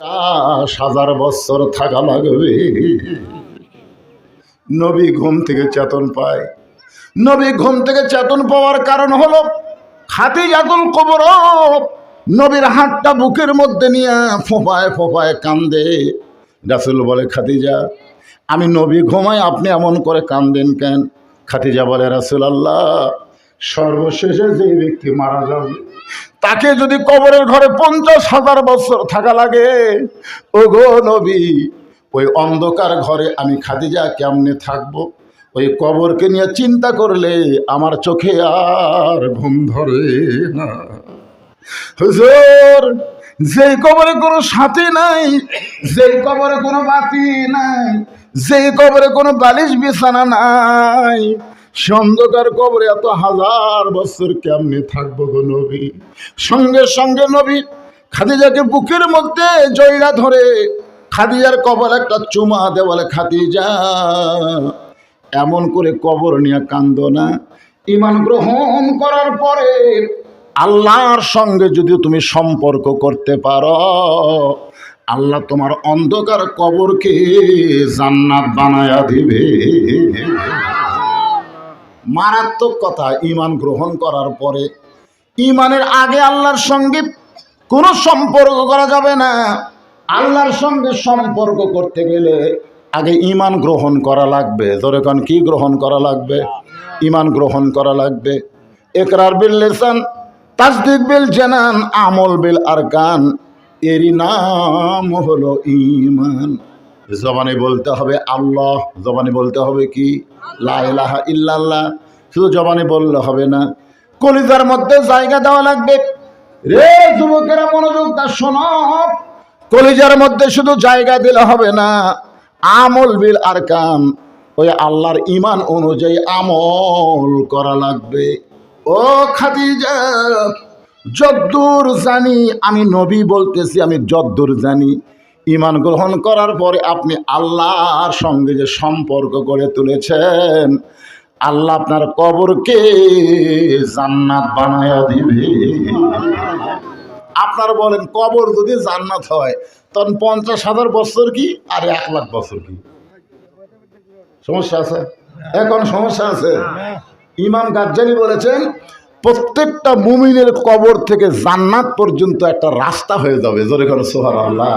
হাজার বছর থাকা লাগবে। নবী ঘুম থেকে চেতন পায়। নবী ঘুম থেকে চেতন পাওয়ার কারণ হলো খাতি জাতুল কবর। নবীর হাতটা বুকের মধ্যে নিয়ে ফোঁপায় ফোঁপায় কান্দে। রাসুল বলে খাতিজা আমি নবী ঘুমাই, আপনি এমন করে কান্দেন কেন? খাতিজা বলে, রাসুল আল্লাহ সর্বশেষে যে ব্যক্তি মারা যাবে, তাকে যদি কবরের ঘরে পঞ্চাশ হাজার বছর থাকা লাগে ও গো নবী, ওই অন্ধকার ঘরে আমি খাদিজা কেমনে থাকব? ওই কবরকে নিয়ে চিন্তা করলে আমার চোখে আর ঘুম ধরে না। হুজুর, যেই কবরে কোনো সাথী নাই, যেই কবরে কোনো বাতি নাই, যেই কবরে কোনো বালিশ বিছানা নাই সে অন্ধকার কবরে এত হাজার বছর কেমনে থাকব গো নবী? সঙ্গে সঙ্গে নবী খাদিজাকে বুকের মধ্যে জয়রা ধরে খাদিজার কবর একটা চুমা দে বলে, খাদিজা, এমন করে কবর নিয়ে কান্দ না। ইমান গ্রহণ করার পরে আল্লাহর সঙ্গে যদি তুমি সম্পর্ক করতে পারো, আল্লাহ তোমার অন্ধকার কবরকে জান্নাত বানায়া দিবে। মারাত্মক কথা ইমান গ্রহণ করার পরে ইমানের আগে আল্লাহর সঙ্গে কোনো সম্পর্ক করা যাবে না। আল্লাহর সঙ্গে সম্পর্ক করতে গেলে আগে ইমান গ্রহণ করা লাগবে। ধরে কারণ কি গ্রহণ করা লাগবে? ইমান গ্রহণ করা লাগবে। একরার বিল লেসান, তাসদিক বিল জানান, আমল বিল আর গান এরই নাম হলো ইমান জবানে বলতে হবে আল্লাহ, জবানে বলতে হবে কি? লা ইলাহা ইল্লাল্লাহ। শুধু জবানে বললে হবে না। কলিজার মধ্যে জায়গা দেওয়া লাগবে। রে যুবকেরা মনোযোগ দা শোনো। কলিজার মধ্যে শুধু জায়গা দিলে হবে না। আমল বিল আর কাম ওই আল্লাহর ইমান অনুযায়ী আমল করা লাগবে। ও খাদিজা, যদ্দূর জানি, আমি নবী বলতেছি, আমি যদ্দূর জানি। ইমান গ্রহণ করার পরে আপনি আল্লাহর সঙ্গে যে সম্পর্ক গড়ে তুলেছেন, আল্লাহ আপনার কবরকে জান্নাত বানায়া দিবে। আপনার বলেন, কবর যদি জান্নাত হয়, তখন পঞ্চাশ হাজার বছর কি আর এক লাখ বছর কি? সমস্যা আছে? এখন সমস্যা আছে। ইমাম গাজ্জালি বলেছেন প্রত্যেকটা মুমিনের কবর থেকে জান্নাত পর্যন্ত একটা রাস্তা হয়ে যাবে। জোরে করে সোহার আল্লাহ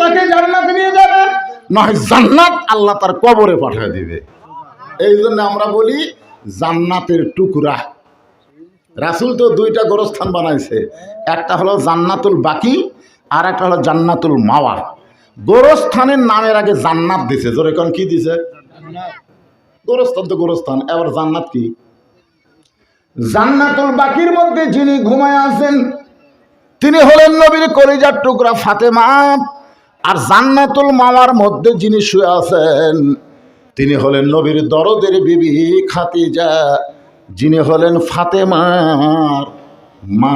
তাকে জান্নাতে নিয়ে যাবে। নয়, জান্নাত আল্লাহ তার কবরে পাঠিয়ে দিবে। এই জন্য আমরা বলি, জান্নাতের টুকরা। রাসুল তো দুইটা গোরস্থান বানাইছে। একটা হলো জান্নাতুল বাকি, আর একটা হলো জান্নাতুল মাওয়া। গোরস্থানের নামের আগে জান্নাত দিছে। জোরে কি দিছে? গোরস্থান তো গোরস্থান, এবার জান্নাত কি? জান্নাতুল বাকির মধ্যে যিনি ঘুমায় আছেন, তিনি হলেন নবীর কলিজার টুকরা ফাতেমা। আর জান্নাতুল মাওয়ার মধ্যে যিনি শুয়ে আছেন, তিনি হলেন নবীর দরদের বিবি খাতিজা, যিনি হলেন ফাতেমার মা।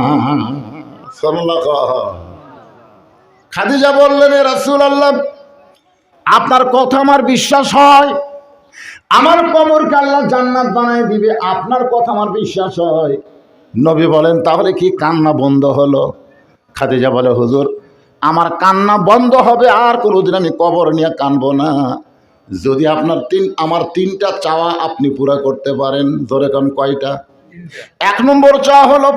খাদিজা বললেন রাসুল আল্লাহ আপনার কথা আমার বিশ্বাস হয় আমার কবরকে আল্লাহ জান্নাত বানায় দিবে, আপনার কথা আমার বিশ্বাস হয়। নবী বলেন, তাহলে কি কান্না বন্ধ হলো? খাদিজা বলে, হুজুর, আমার কান্না বন্ধ হবে, আর কোনোদিন আমি কবর নিয়ে কানবো না। যদি আপনার তিন, আমার তিনটা চাওয়া আপনি পুরা করতে পারেন, ধরে কান কয়টা? এক নম্বর চাওয়া হলো,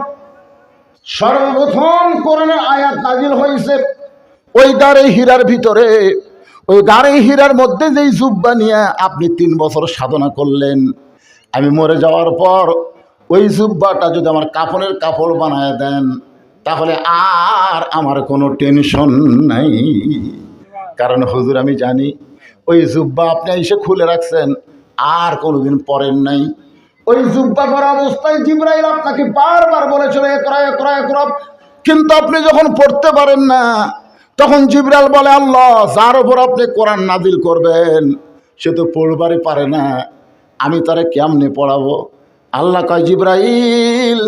সর্বপ্রথম করোনা আয়াত নাজিল হয়েছে, ওই গাড়ে হীরার ভিতরে ওই গাড়ি হীরার মধ্যে যেই জুব্বা নিয়ে আপনি তিন বছর সাধনা করলেন। আমি মরে যাওয়ার পর ওই জুব্বাটা যদি আমার কাপড়ের কাপড় বানায় দেন, তাহলে আর আমার কোনো টেনশন নাই। কারণ হুজুর, আমি জানি ওই জুব্বা আপনি এসে খুলে রাখছেন, আর কোনোদিন পরেন নাই। ওই জুব্বা করা অবস্থায় জিব্রাইল আপনাকে বারবার বলেছিল একরা একরা একরা কিন্তু আপনি যখন পড়তে পারেন না তখন জিবরাল বলে, আল্লাহ, যার উপর আপনি কোরআন নাদিল করবেন, সে তো পড়বারই পারে না। আমি তারে কেমনে পড়াবো? আল্লাহ কয়, জিব্রাইল,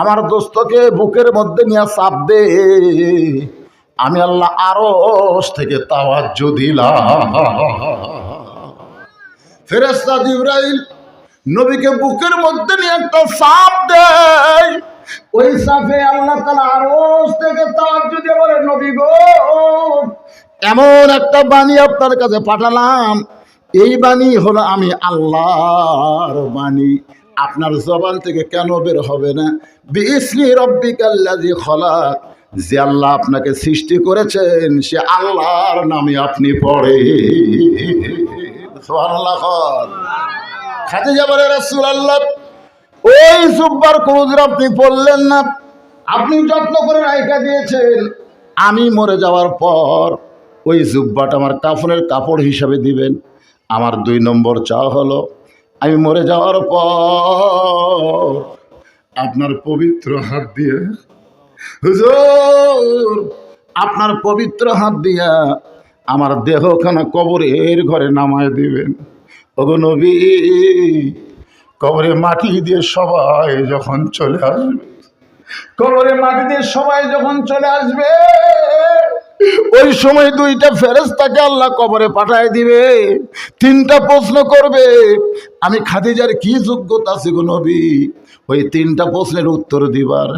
আমার দোস্তকে বুকের মধ্যে নিয়ে চাপ দে। আমি আল্লাহ আরস থেকে তাওয়াজ্জ দিলাম। ফেরেস্তা জিব্রাইল নবীকে বুকের মধ্যে নিয়ে একটা সাপ দেয়। ওই সাপে আল্লাহ তালা আরস থেকে তাওয়াজ্জ দিয়ে বলে নবী গো, এমন একটা বাণী আপনার কাছে পাঠালাম। এই বাণী হলো আমি আল্লাহর বাণী। আপনার জবান থেকে কেন বের হবে না? বিসমি রব্বিকাল্লাজি খলাক। যে আল্লাহ আপনাকে সৃষ্টি করেছেন, সে আল্লাহর নামে আপনি পড়ে। সুবহানাল্লাহ খাদিজা বলে, রাসূলুল্লাহ ওই সুব্বার কবুতর আপনি পড়লেন না। আপনি যত্ন করে রাইখা দিয়েছেন। আমি মরে যাওয়ার পর ওই জুব্বাটা আমার কাফনের কাপড় হিসাবে দিবেন। আমার দুই নম্বর চা হলো, আমি মরে যাওয়ার পর আপনার পবিত্র হাত দিয়ে, হুজুর, আপনার পবিত্র হাত দিয়া আমার দেহখানা কবরের ঘরে নামায় দিবেন। ওগো নবী কবরে মাটি দিয়ে সবাই যখন চলে আসবে, কবরে মাটি দিয়ে সবাই যখন চলে আসবে, ওই সময় দুইটা ফেরেস্তাকে আল্লাহ কবরে পাঠায় দিবে, তিনটা প্রশ্ন করবে, আমি খাদিজার কি যোগ্যতা আছে গো নবী? ওই তিনটা প্রশ্নের উত্তর দিবার।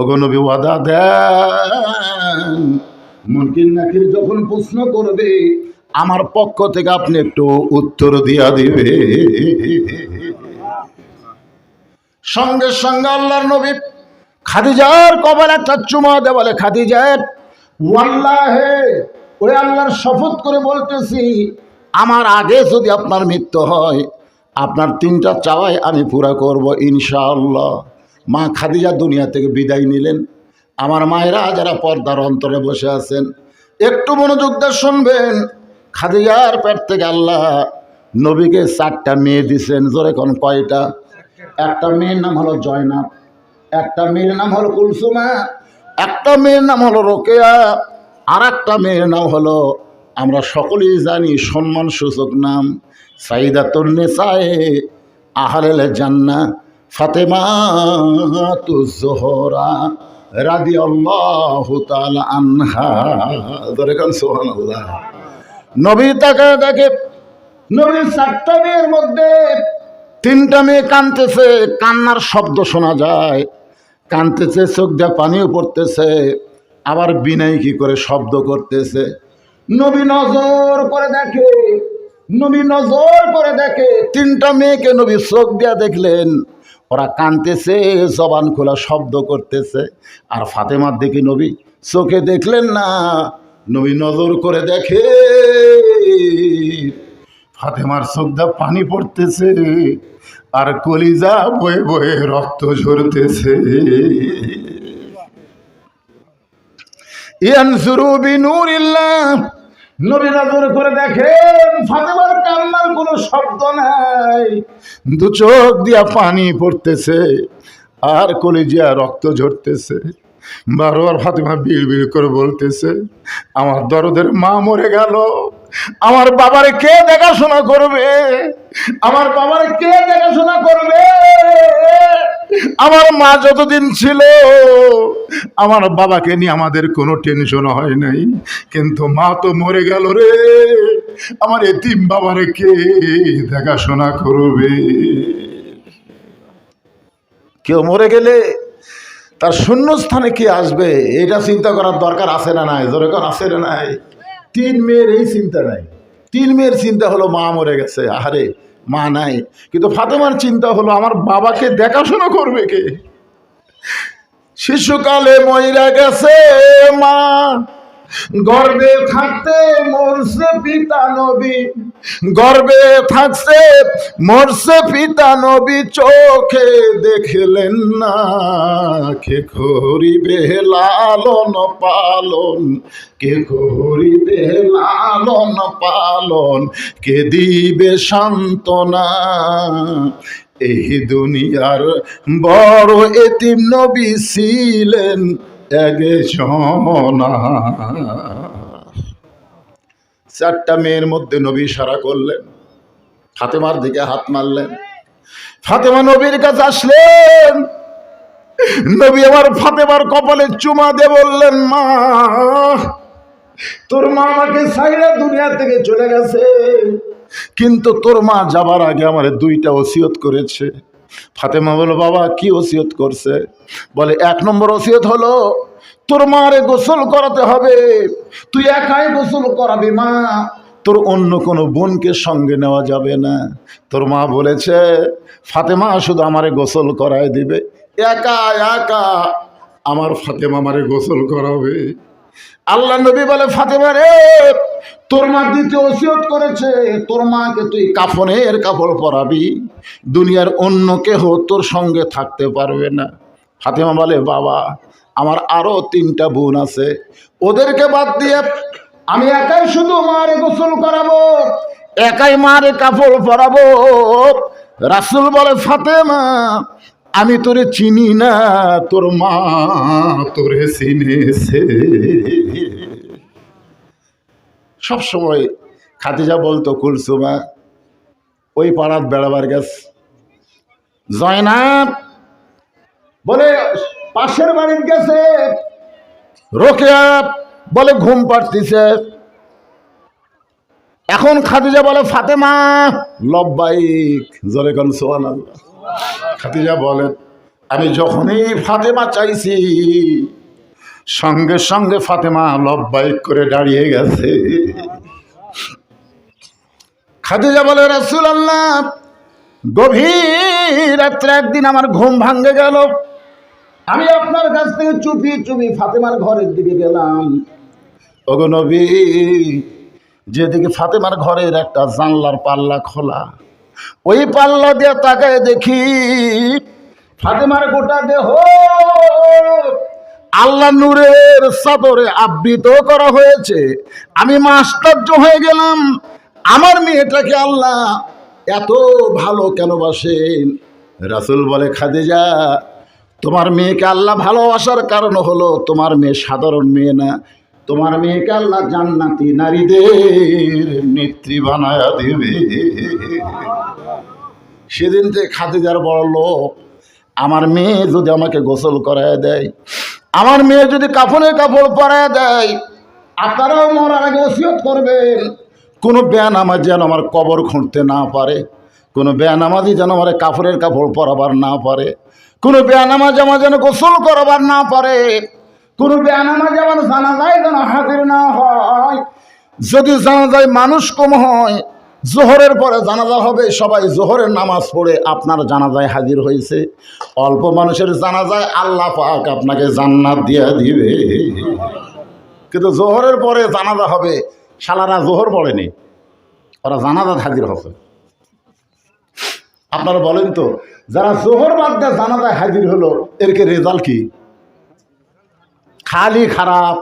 ওগো নবী, ওয়াদা দেন। মুনকির নাকির যখন প্রশ্ন করবে, আমার পক্ষ থেকে আপনি একটু উত্তর দিয়া দিবে। সঙ্গে সঙ্গে আল্লাহর নবী খাদিজার কবল একটা চুমা দে বলে, খাদিজার, ওয়াল্লাহে ওই আল্লাহর শপথ করে বলতেছি, আমার আগে যদি আপনার মৃত্যু হয়, আপনার তিনটা চাওয়াই আমি পুরা করব ইনশাআল্লাহ। মা খাদিজা দুনিয়া থেকে বিদায় নিলেন। আমার মায়েরা যারা পর্দার অন্তরে বসে আছেন, একটু মনোযোগ দিয়ে শুনবেন। খাদিজার পেট থেকে আল্লাহ নবীকে চারটা মেয়ে দিছেন, জোরে কোন কয়টা? একটা মেয়ের নাম হলো জয়নাব, একটা মেয়ের নাম হলো কুলসুমা, একটা মেয়ের নাম হলো রোকেয়া আর একটা মেয়ের নাম হলো, আমরা সকলেই জানি সম্মান সূচক নাম সাইদা তন্নেসায়ে আহারেল জান্না ফাতেমা তু জোহরা রাদি আল্লাহ আনহা। ধরে কান সোহান আল্লাহ নবী তাকে নবীর চারটা মেয়ের মধ্যে তিনটা মেয়ে কানতেছে, কান্নার শব্দ শোনা যায়। কানতেছে, চোখ দিয়ে পানিও পড়তেছে, আবার বিনাই কি করে শব্দ করতেছে। নবী নজর করে দেখে, নবী নজর করে দেখে, তিনটা মেয়েকে নবী চোখ দিয়া দেখলেন। ওরা কানতেছে, জবান খোলা শব্দ করতেছে। আর ফাতেমার দেখি নবী চোখে দেখলেন না, নবী নজর করে দেখে। ফাতেমার দিয়ে পানি পড়তেছে, আর কলিজা বয়ে বয়ে রক্ত ঝরতেছে। করে দেখেন, ফাতেমার কান্নার কোনো শব্দ নাই। দু চোখ দিয়া পানি পড়তেছে, আর কলিজিয়া রক্ত ঝরতেছে। বারবার ফাতেমা বিড় বিড় করে বলতেছে, আমার দরদের মা মরে গেল। আমার বাবারে কে দেখাশোনা করবে? আমার বাবারে কে দেখাশোনা করবে? আমার মা যতদিন ছিল, আমার বাবাকে নিয়ে আমাদের কোনো টেনশন হয় নাই। কিন্তু মা তো মরে গেল রে। আমার এতিম বাবারে কে দেখাশোনা করবে? কেউ মরে গেলে তার শূন্যস্থানে কে আসবে? এটা চিন্তা করার দরকার আছে না নাই? দরকার আছে না নাই? তিন মেয়ের এই চিন্তা নাই। তিন মেয়ের চিন্তা হলো মা মরে গেছে, আহারে, মা নাই। কিন্তু ফাতেমার চিন্তা হলো আমার বাবাকে দেখাশোনা করবে কে? শিশুকালে ময়রা গেছে মা। গর্বে থাকতে মরছে পিতা নবী। গর্বে থাকছে মরছে পিতা নবী, চোখে দেখলেন না। কে করিবে লালন পালন? কে করিবে লালন পালন? কে দিবে সান্ত্বনা? এই দুনিয়ার বড় এতিম নবী ছিলেন। একজনা চারটা মেয়ের মধ্যে নবী সারা করলেন। ফাতেমার দিকে হাত মারলেন। ফাতেমা নবীর কাছে আসলেন। নবী আমার ফাতেমার কপালে চুমা দিয়ে বললেন, মা, তোর মা আমাকে সাইরা দুনিয়া থেকে চলে গেছে। কিন্তু তোর মা যাবার আগে আমার দুইটা ওসিয়ত করেছে। ফাতেমা বলো বাবা, কি ওসিয়ত করছে? বলে, এক নম্বর ওসিয়ত হলো, তোর মারে গোসল করাতে হবে। তুই একাই গোসল করাবি, মা। তোর অন্য কোনো বোনকে সঙ্গে নেওয়া যাবে না। তোর মা বলেছে, ফাতেমা শুধু আমারে গোসল করায় দিবে। একা একা আমার ফাতেমা আমারে গোসল করাবে। আল্লাহ নবী বলে, ফাতেমা রে, তোর মা দ্বিতীয় ওসিয়ত করেছে। তোর মাকে তুই কাফনের কাপড় পরাবি। দুনিয়ার অন্য কেহ তোর সঙ্গে থাকতে পারবে না। ফাতেমা বলে, বাবা, আমার আরও তিনটা বোন আছে। ওদেরকে বাদ দিয়ে আমি একাই শুধু মারে গোসল করাবো, একাই মারে কাপড় পরাবো। রাসুল বলে, ফাতেমা আমি তোরে চিনি না, তোর মা তোরে চিনেছে। সব সময় খাদিজা বলতো, কুলসুমা, ওই পাড়ার বেড়াবার গেছ। জয়নাব, বলে, পাশের বাড়ির গেছে। রোকেয়া, বলে, ঘুম পাড়তিছে। এখন খাদিজা বলে, ফাতেমা, লব্বাইক, জোরে কোন সোহান খাদিজা বলেন, আমি যখনই ফাতেমা চাইছি, সঙ্গে সঙ্গে ফাতেমা লব্বাইক করে দাঁড়িয়ে গেছে। খাদিজা বলে রাসুল আল্লাহ গভীর রাত্রে একদিন আমার ঘুম ভাঙ্গে গেল। আমি আপনার কাছ থেকে চুপি চুপি ফাতেমার ঘরের দিকে গেলাম। ওগো নবী, যেদিকে ফাতেমার ঘরের একটা জানলার পাল্লা খোলা ওই পাল্লা দিয়ে তাকায় দেখি ফাতেমার গোটা দেহ আল্লাহ নূরের চাদরে আবৃত করা হয়েছে। আমি মাস্টার্য হয়ে গেলাম। আমার মেয়েটাকে আল্লাহ এত ভালো কেন বাসেন? রাসুল বলে, খাদিজা, তোমার মেয়েকে আল্লাহ ভালোবাসার কারণ হলো তোমার মেয়ে সাধারণ মেয়ে না। তোমার মেয়েকে আল্লাহ জান্নাতি নারীদের নেত্রী বানায়া দেবে। সেদিন থেকে খাদিজার বড় লোক, আমার মেয়ে যদি আমাকে গোসল করায় দেয়, আমার মেয়ে যদি কাপড়ের কাপড় পরায় দেয়, আপনারাও মরার আগে ওসিয়ত করবেন। কোনো বেয়ানামাজ যেন আমার কবর খুঁড়তে না পারে, কোনো বেয়ানামাজি যেন আমার কাপড়ের কাপড় পরাবার না পারে, কোনো বেয়ানামাজ আমার যেন গোসল করাবার না পারে। কোনো বেয়ানামাজ আমার জানা যায়, যেন হাজির না হয়। যদি জানা যায় মানুষ কম হয়, জোহরের পরে জানাজা হবে, সবাই জোহরের নামাজ পড়ে আপনার জানাজায় হাজির হয়েছে। অল্প মানুষের জানাজায় আল্লাহ পাক আপনাকে জান্নাত দিয়ে দিবে। কিন্তু জোহরের পরে জানাজা হবে, শালারা জোহর পড়েনি, ওরা জানাজাত হাজির হবে আপনারা বলেন তো, যারা জোহর বাদ দিয়ে জানাজায় হাজির হলো এরকে রেজাল্ট কি? খালি খারাপ।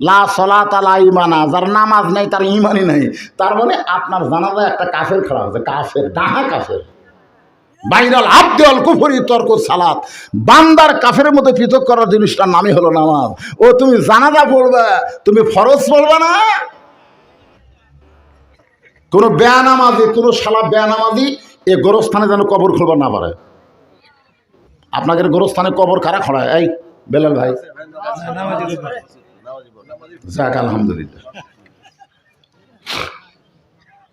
লা সলা তালা ইমানা যার নামাজ নাই, তার ইমানই নাই। তার মানে আপনার জানাজায় একটা কাফের খারাপ আছে কাফের, ডাহা কাফের। বাইরাল আব্দুল কুফরি তর্ক সালাত। বান্দার কাফের মধ্যে পৃথক করার জিনিসটার নামই হলো নামাজ। ও, তুমি জানাজা পড়বে, তুমি ফরজ পড়বে না? কোনো বেয়ানামাজি, কোনো শালা বেয়ানামাজি এ গোরস্থানে যেন কবর খুলবার না পারে। আপনাকে গোরস্থানে কবর কারা খড়ায়? এই বেলাল ভাই। আলহামদুলিল্লাহ।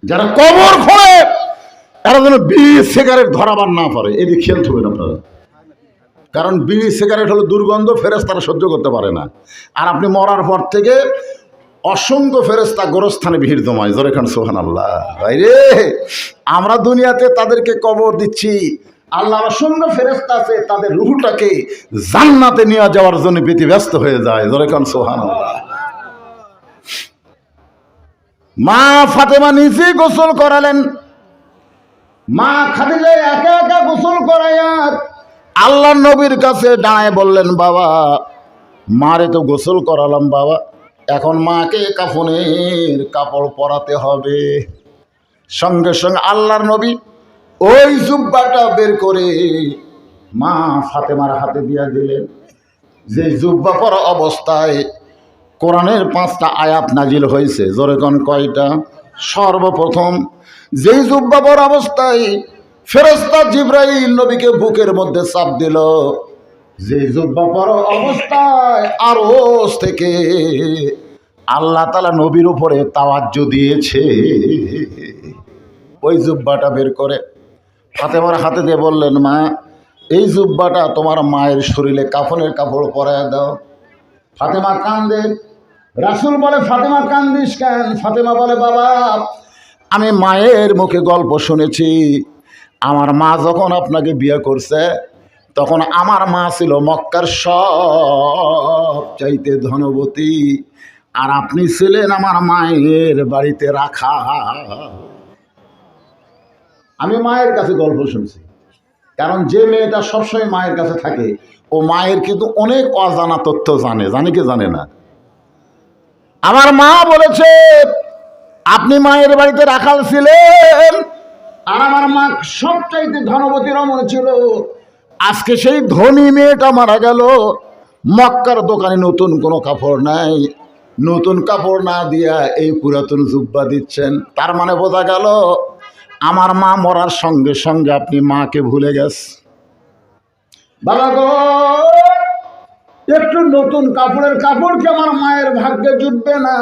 যারা কবর খোঁড়ে তারা যেন বিড়ি, সিগারেট ধরাবার না পারে। এদিকে খেয়াল থাকবেন আপনারা। কারণ বিড়ি, সিগারেট হলো দুর্গন্ধ ফেরেস তারা সহ্য করতে পারে না। আর আপনি মরার পর থেকে অসংখ্য ফেরেস্তা গোরস্থানে ভিড় জমায়। জোরে খান সোহান আল্লাহ আমরা দুনিয়াতে তাদেরকে কবর দিচ্ছি। আল্লাহ অসংখ্য ফেরেস্তা আছে, তাদের রুহুটাকে জান্নাতে নিয়ে যাওয়ার জন্য পৃথিবী ব্যস্ত হয়ে যায়। জোরে খান সোহান মা ফাতেমা নিজেই গোসল করালেন। মা খাদিজা একা একা গোসল করাইয়া আল্লাহ নবীর কাছে দাঁড়ায় বললেন, বাবা, মারে তো গোসল করালাম, বাবা। এখন মাকে কাফনের কাপড় পরাতে হবে। সঙ্গে সঙ্গে আল্লাহর নবী ওই জুব্বাটা বের করে মা ফাতেমার হাতে দিয়া দিলেন। যে জুব্বা পরা অবস্থায় কোরআনের পাঁচটা আয়াত নাজিল হয়েছে জোরেকন কয়টা? সর্বপ্রথম, যেই জুব্বা পরা অবস্থায় ফেরস্তা জিব্রাইল নবীকে বুকের মধ্যে চাপ দিল যে জুব্বা পরা অবস্থায় আরস থেকে আল্লাহ তালা নবীর উপরে তাওয়াজ্য দিয়েছে, ওই জুব্বাটা বের করে ফাতেমার হাতে দিয়ে বললেন, মা, এই জুব্বাটা তোমার মায়ের শরীরে কাফনের কাপড় পরায় দাও। ফাতেমা কান্দে। রাসুল বলে, ফাতেমা, কান্দিস কেন? ফাতেমা বলে, বাবা, আমি মায়ের মুখে গল্প শুনেছি। আমার মা যখন আপনাকে বিয়ে করছে, তখন আমার মা ছিল মক্কার সব চাইতে ধনবতী। আর আপনি ছিলেন আমার মায়ের বাড়িতে রাখা। আমি মায়ের কাছে গল্প শুনছি। কারণ যে মেয়েটা সবসময় মায়ের কাছে থাকে, ও মায়ের কিন্তু অনেক অজানা তথ্য জানে। জানে কি জানে না? আমার মা বলেছে, আপনি মায়ের বাড়িতে রাখাল ছিলেন? আর আমার মা সবচাইতে ধনবতী রমণ ছিল। আজকে সেই ধনী মেয়েটা মারা গেল। মক্কার দোকানে নতুন কোনো কাপড় নাই। নতুন কাপড় না দিয়া এই পুরাতন জুব্বা দিচ্ছেন। তার মানে বোঝা গেল আমার মা মরার সঙ্গে সঙ্গে আপনি মাকে ভুলে গেছ। বাবা গো একটু নতুন কাপড়ের কাপড় কি আমার মায়ের ভাগ্যে জুটবে না?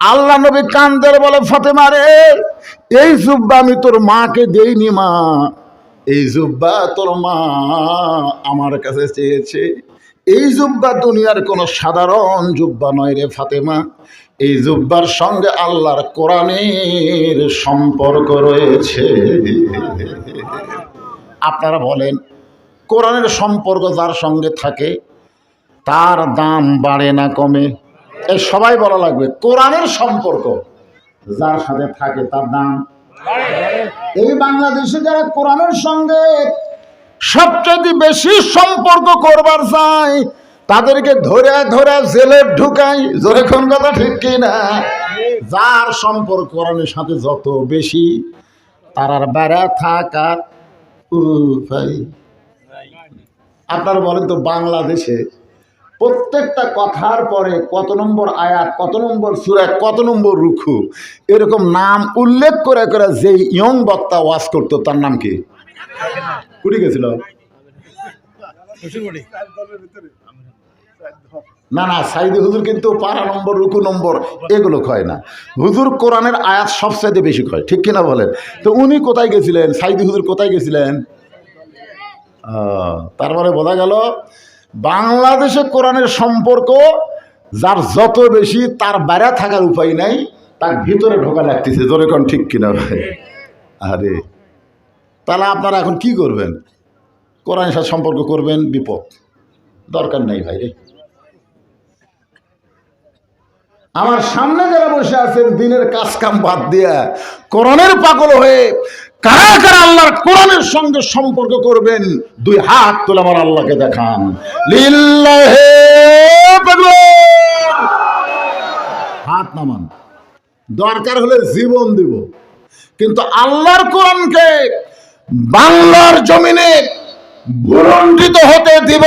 আল্লাহ নবী কান্দের বলে ফাতেমা রে এই জুব্বা আমি তোর মাকে দেইনি মা। এই জুব্বা তোর মা আমার কাছে চেয়েছে। এই জুব্বা দুনিয়ার কোনো সাধারণ জুব্বা নয় রে ফাতেমা। এই জুব্বার সঙ্গে আল্লাহর কোরআনের সম্পর্ক রয়েছে। আপনারা বলেন, কোরআনের সম্পর্ক যার সঙ্গে থাকে, তার দাম বাড়ে না কমে? এই সবাই বলা লাগবে, কোরআনের সম্পর্ক যার সাথে থাকে, তার দাম এই বাংলাদেশে যারা কোরআনের সঙ্গে সবচেয়ে বেশি সম্পর্ক করবার চায় তাদেরকে ধরে ধরে জেলে ঢুকাই। জোরে কথা ঠিক কি না যার সম্পর্ক কোরআনের সাথে যত বেশি, তার বেড়া থাকার উপায় আপনারা বলেন তো, বাংলাদেশে প্রত্যেকটা কথার পরে কত নম্বর আয়াত, কত নম্বর সুরা, কত নম্বর রুখু এরকম নাম উল্লেখ করে করে যে ইয়ং বক্তা ওয়াজ করতো, তার নাম কি? কুড়ি গেছিল? না না সাইদি হুজুর কিন্তু পারা নম্বর রুকু নম্বর এগুলো কয় না। হুজুর কোরআনের আয়াত সবচাইতে বেশি কয় ঠিক কিনা বলেন? তো উনি কোথায় গেছিলেন? সাইদি হুজুর কোথায় গেছিলেন? আহ, তার মানে বোঝা গেল বাংলাদেশে কোরআনের সম্পর্ক যার যত বেশি তার বাইরে থাকার উপায় নাই তার ভিতরে ঢোকা লাগতেছে জোরে কোন ঠিক কিনা ভাই? আরে তাহলে আপনারা এখন কি করবেন? কোরআনের সাথে সম্পর্ক করবেন বিপদ। দরকার নেই ভাই রে। আমার সামনে যারা বসে আছেন, দিনের কাজ কাম বাদ দিয়া, কোরআনের পাগল হয়ে কারা কারা আল্লাহর কোরআনের সঙ্গে সম্পর্ক করবেন, দুই হাত তুলে আমার আল্লাহকে দেখান। হাত নামান। দরকার হলে জীবন দিব। কিন্তু আল্লাহর কোরআনকে বাংলার জমিনে ভুলণ্ডিত হতে দিব।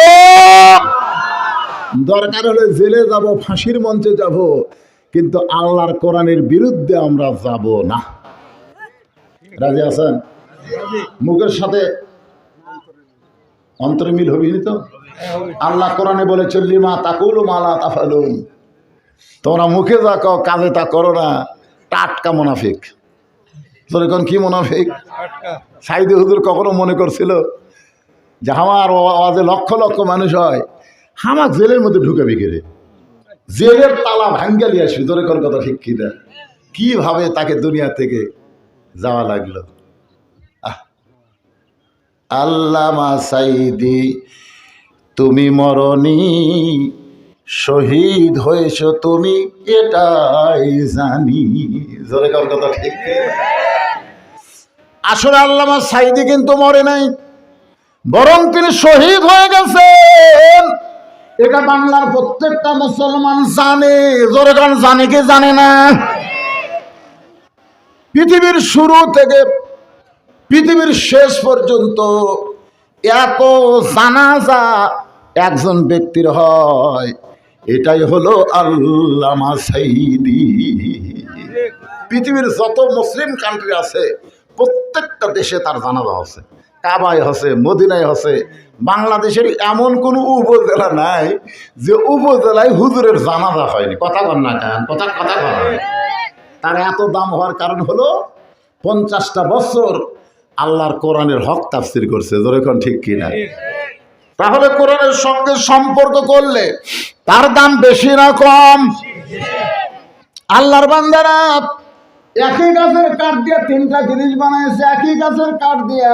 দরকার হলে জেলে যাব, ফাঁসির মঞ্চে যাব, কিন্তু আল্লাহর কোরআনের বিরুদ্ধে আমরা যাব না। রাজি আছেন? মুখের সাথে অন্তরে মিল হবি তো? আল্লাহ কোরআনে বলে, চল্লি মা তাকুল মালা তাফালুন। তোমরা মুখে যা কও, কাজে তা করো না। টাটকা মোনাফিক। তোর এখন কি মোনাফিক? সাইদি হুজুর কখনো মনে করছিল যে, আমার আওয়াজে লক্ষ লক্ষ মানুষ হয় হামাক জেলের মধ্যে ঢুকাবি কেড়ে জেলের তালা ভাঙ্গালি আসবি, তোর কোন কথা কিনা কীভাবে তাকে দুনিয়া থেকে যাওয়া লাগল। আল্লামা সাইদি, তুমি মরণি, শহীদ হয়েছ তুমি, এটাই জানি। জোরে কোন কথা ঠিক? আসলে আল্লামা সাইদি কিন্তু মরে নাই, বরং তিনি শহীদ হয়ে গেছেন। এটা বাংলার প্রত্যেকটা মুসলমান জানে জোরে কারণ জানে কি জানে না? পৃথিবীর শুরু থেকে পৃথিবীর শেষ পর্যন্ত এত জানাজা একজন ব্যক্তির হয়। এটাই হলো আল্লামা সাইদি। পৃথিবীর যত মুসলিম কান্ট্রি আছে, প্রত্যেকটা দেশে তার জানাজা আছে। কাবায় হসে, মদিনায় হসে বাংলাদেশের এমন কোনো উপজেলা নাই যে উপজেলায় হুজুরের জানাজা হয়নি। কথা কন না কেন? কথা কথা কন তার এত দাম হওয়ার কারণ হলো পঞ্চাশটা বছর আল্লাহর কোরআনের হক তাফসির করছে। যেরকম ঠিক কিনা? তাহলে কোরআনের সঙ্গে সম্পর্ক করলে তার দাম বেশি না কম? আল্লাহর বান্দারা একই গাছের কাঠ দিয়ে তিনটা জিনিস বানাইছে একই গাছের কাঠ দিয়ে